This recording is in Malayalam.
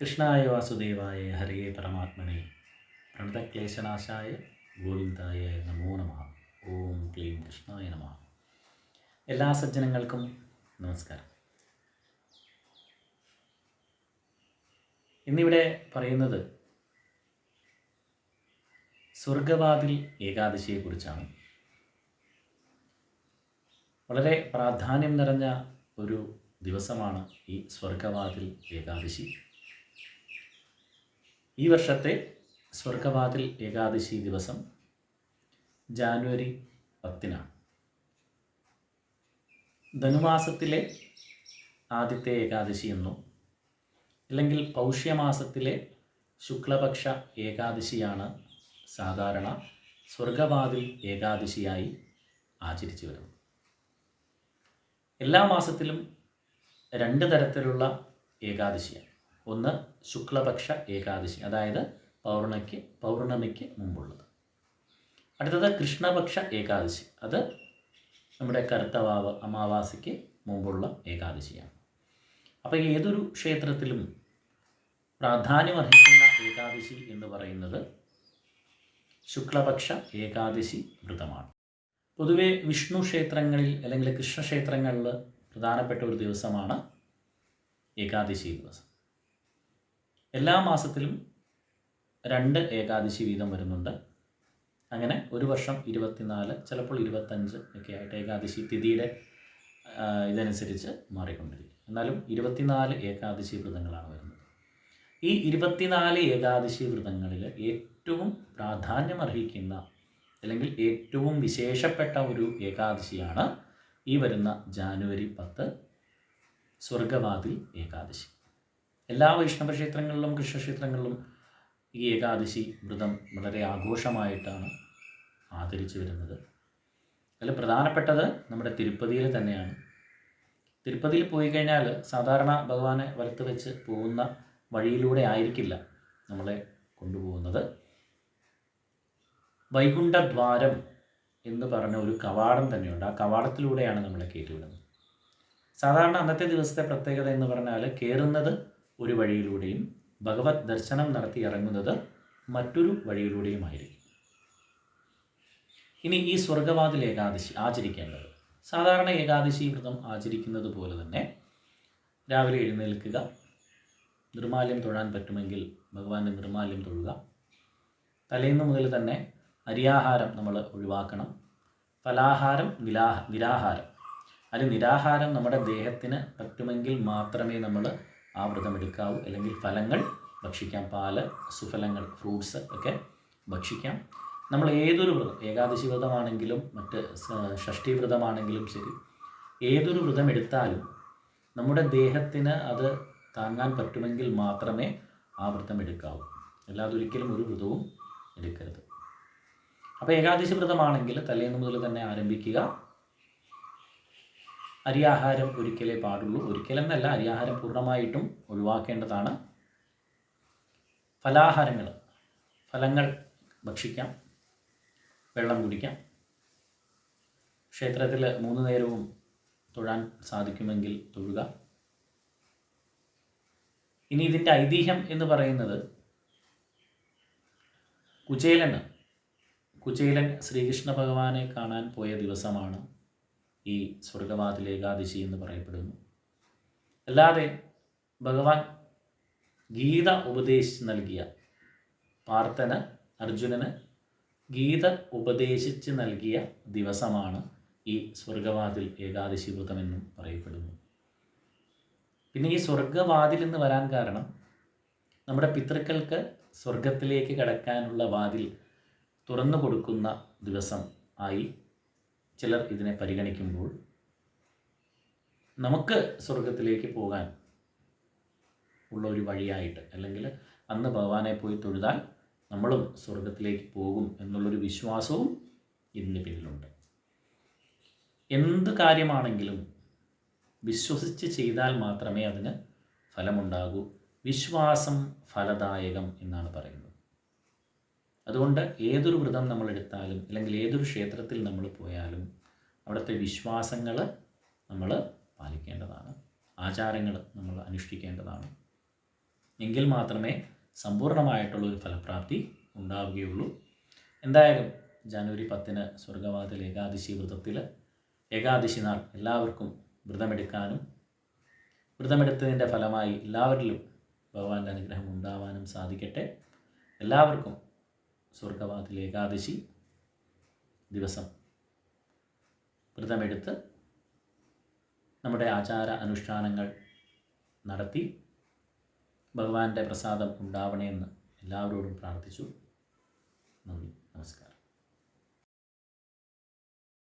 കൃഷ്ണായ വാസുദേവായ ഹരേ പരമാത്മനെ. പ്രണതക്ലേശനാശായ ഗോവിന്ദായ നമോ നമ. ഓം ക്ലീം കൃഷ്ണായ നമ. എല്ലാ സജ്ജനങ്ങൾക്കും നമസ്കാരം. ഇന്നിവിടെ പറയുന്നത് സ്വർഗവാതിൽ ഏകാദശിയെക്കുറിച്ചാണ്. വളരെ പ്രാധാന്യം നിറഞ്ഞ ഒരു ദിവസമാണ് ഈ സ്വർഗവാതിൽ ഏകാദശി. ഈ വർഷത്തെ സ്വർഗവാതിൽ ഏകാദശി ദിവസം ജാനുവരി പത്തിനാണ്. ധനുമാസത്തിലെ ആദ്യത്തെ ഏകാദശി എന്നും അല്ലെങ്കിൽ പൗഷ്യമാസത്തിലെ ശുക്ലപക്ഷ ഏകാദശിയാണ് സാധാരണ സ്വർഗവാതിൽ ഏകാദശിയായി ആചരിച്ചു വരുന്നത്. എല്ലാ മാസത്തിലും രണ്ട് തരത്തിലുള്ള ഏകാദശിയാണ്. ഒന്ന് ശുക്ലപക്ഷ ഏകാദശി അതായത് പൗർണയ്ക്ക് പൗർണമിക്ക് മുമ്പുള്ളത്. അടുത്തത് കൃഷ്ണപക്ഷ ഏകാദശി. അത് നമ്മുടെ കർത്തവാവ് അമാവാസിക്ക് മുമ്പുള്ള ഏകാദശിയാണ്. അപ്പോൾ ഏതൊരു ക്ഷേത്രത്തിലും പ്രാധാന്യമർഹിക്കുന്ന ഏകാദശി എന്ന് പറയുന്നത് ശുക്ലപക്ഷ ഏകാദശി വ്രതമാണ്. പൊതുവെ വിഷ്ണു ക്ഷേത്രങ്ങളിൽ അല്ലെങ്കിൽ കൃഷ്ണക്ഷേത്രങ്ങളിൽ പ്രധാനപ്പെട്ട ഒരു ദിവസമാണ് ഏകാദശി ദിവസം. എല്ലാ മാസത്തിലും രണ്ട് ഏകാദശി വീതം വരുന്നുണ്ട്. അങ്ങനെ ഒരു വർഷം ഇരുപത്തിനാല് ചിലപ്പോൾ ഇരുപത്തഞ്ച് ഒക്കെ ആയിട്ട് ഏകാദശി തിഥിയുടെ ഇതനുസരിച്ച് മാറിക്കൊണ്ടിരിക്കും. എന്നാലും ഇരുപത്തിനാല് ഏകാദശി വ്രതങ്ങളാണ് വരുന്നത്. ഈ ഇരുപത്തിനാല് ഏകാദശി വ്രതങ്ങളിൽ ഏറ്റവും പ്രാധാന്യം അർഹിക്കുന്ന അല്ലെങ്കിൽ ഏറ്റവും വിശേഷപ്പെട്ട ഒരു ഏകാദശിയാണ് ഈ വരുന്ന ജാനുവരി പത്ത് സ്വർഗവാതിൽ ഏകാദശി. എല്ലാ വൈഷ്ണവ ക്ഷേത്രങ്ങളിലും കൃഷ്ണക്ഷേത്രങ്ങളിലും ഈ ഏകാദശി വ്രതം വളരെ ആഘോഷമായിട്ടാണ് ആദരിച്ചു വരുന്നത്. അതിൽ പ്രധാനപ്പെട്ടത് നമ്മുടെ തിരുപ്പതിയിൽ തന്നെയാണ്. തിരുപ്പതിയിൽ പോയി കഴിഞ്ഞാൽ സാധാരണ ഭഗവാനെ വലത്ത് വെച്ച് പോകുന്ന വഴിയിലൂടെ ആയിരിക്കില്ല നമ്മളെ കൊണ്ടുപോകുന്നത്. വൈകുണ്ഠദ്വാരം എന്ന് പറഞ്ഞ ഒരു കവാടം തന്നെയുണ്ട്. ആ കവാടത്തിലൂടെയാണ് നമ്മളെ കയറ്റിവിടുന്നത്. സാധാരണ അന്നത്തെ ദിവസത്തെ പ്രത്യേകത എന്ന് പറഞ്ഞാൽ കയറുന്നത് ഒരു വഴിയിലൂടെയും ഭഗവത് ദർശനം നടത്തി ഇറങ്ങുന്നത് മറ്റൊരു വഴിയിലൂടെയുമായിരിക്കും. ഇനി ഈ സ്വർഗവാതിൽ ഏകാദശി ആചരിക്കേണ്ടത്. സാധാരണ ഏകാദശി വ്രതം ആചരിക്കുന്നത് പോലെ തന്നെ രാവിലെ എഴുന്നേൽക്കുക നിർമാല്യം തൊഴാൻ പറ്റുമെങ്കിൽ ഭഗവാന്റെ നിർമാല്യം തൊഴുക തലേന്ന് മുതൽ തന്നെ അരിയാഹാരം നമ്മൾ ഒഴിവാക്കണം ഫലാഹാരം നിലാഹ നിരാഹാരം. അതിൽ നിരാഹാരം നമ്മുടെ ദേഹത്തിന് പറ്റുമെങ്കിൽ മാത്രമേ നമ്മൾ ആ വ്രതം എടുക്കാവൂ. അല്ലെങ്കിൽ ഫലങ്ങൾ ഭക്ഷിക്കാം. പാൽ സുഫലങ്ങൾ ഫ്രൂട്ട്സ് ഒക്കെ ഭക്ഷിക്കാം. നമ്മൾ ഏതൊരു വ്രതം ഏകാദശി വ്രതമാണെങ്കിലും മറ്റ് ഷഷ്ടി വ്രതമാണെങ്കിലും ശരി ഏതൊരു വ്രതം എടുത്താലും നമ്മുടെ ദേഹത്തിന് അത് താങ്ങാൻ പറ്റുമെങ്കിൽ മാത്രമേ ആ വ്രതം എടുക്കാവൂ. അല്ലാതെ ഒരിക്കലും ഒരു വ്രതവും എടുക്കരുത്. അപ്പോൾ ഏകാദശി വ്രതമാണെങ്കിൽ തലേന്ന് മുതൽ തന്നെ ആരംഭിക്കുക. അരിയാഹാരം ഒരിക്കലേ പാടുള്ളൂ. ഒരിക്കലെന്നല്ല അരിയാഹാരം പൂർണമായിട്ടും ഒഴിവാക്കേണ്ടതാണ്. ഫലാഹാരങ്ങൾ ഫലങ്ങൾ ഭക്ഷിക്കാം വെള്ളം കുടിക്കാം. ക്ഷേത്രത്തിൽ മൂന്ന് നേരവും തൊഴാൻ സാധിക്കുമെങ്കിൽ തൊഴുക. ഇനി ഇതിന്റെ ഐതിഹ്യം എന്ന് പറയുന്നത് കുചേലൻ കുചേലൻ ശ്രീകൃഷ്ണ ഭഗവാനെ കാണാൻ പോയ ദിവസമാണ്. ഈ സ്വർഗവാതിൽ ഏകാദശി എന്ന് പറയപ്പെടുന്നു. അല്ലാതെ ഭഗവാൻ ഗീത ഉപദേശിച്ച് നൽകിയ പാർത്ഥന് അർജുനന് ഗീത ഉപദേശിച്ച് നൽകിയ ദിവസമാണ് ഈ സ്വർഗവാതിൽ ഏകാദശി വ്രതമെന്നും പറയപ്പെടുന്നു. പിന്നെ ഈ സ്വർഗവാതിൽ എന്ന് വരാൻ കാരണം നമ്മുടെ പിതൃക്കൾക്ക് സ്വർഗത്തിലേക്ക് കടക്കാനുള്ള വാതിൽ തുറന്നു കൊടുക്കുന്ന ദിവസം ആയി ചിലർ ഇതിനെ പരിഗണിക്കുമ്പോൾ നമുക്ക് സ്വർഗത്തിലേക്ക് പോകാൻ ഉള്ള ഒരു വഴിയായിട്ട് അല്ലെങ്കിൽ അന്ന് ഭഗവാനെ പോയി തൊഴുതാൽ നമ്മളും സ്വർഗത്തിലേക്ക് പോകും എന്നുള്ളൊരു വിശ്വാസവും ഇതിന് പിന്നിലുണ്ട്. എന്ത് കാര്യമാണെങ്കിലും വിശ്വസിച്ച് ചെയ്താൽ മാത്രമേ അതിന് ഫലമുണ്ടാകൂ. വിശ്വാസം ഫലദായകം എന്നാണ് പറയുന്നത്. അതുകൊണ്ട് ഏതൊരു വ്രതം നമ്മൾ എടുത്താലും അല്ലെങ്കിൽ ഏതൊരു ക്ഷേത്രത്തിൽ നമ്മൾ പോയാലും അവിടുത്തെ വിശ്വാസങ്ങൾ നമ്മൾ പാലിക്കേണ്ടതാണ്. ആചാരങ്ങൾ നമ്മൾ അനുഷ്ഠിക്കേണ്ടതാണ്. എങ്കിൽ മാത്രമേ സമ്പൂർണമായിട്ടുള്ള ഒരു ഫലപ്രാപ്തി ഉണ്ടാവുകയുള്ളൂ. എന്തായാലും ജാനുവരി പത്തിന് സ്വർഗവാതിൽ ഏകാദശി വ്രതത്തിൽ ഏകാദശി നാൾ എല്ലാവർക്കും വ്രതമെടുക്കാനും വ്രതമെടുത്തതിന്റെ ഫലമായി എല്ലാവരിലും ഭഗവാന്റെ അനുഗ്രഹം ഉണ്ടാവാനും സാധിക്കട്ടെ. എല്ലാവർക്കും സ്വർഗവാതിൽ ഏകാദശി ദിവസം. വ്രതമെടുത്ത് നമ്മുടെ ആചാര അനുഷ്ഠാനങ്ങൾ നടത്തി ഭഗവാന്റെ പ്രസാദം ഉണ്ടാവണമെന്ന് എല്ലാവരോടും പ്രാർത്ഥിച്ചു. നന്ദി. നമസ്കാരം.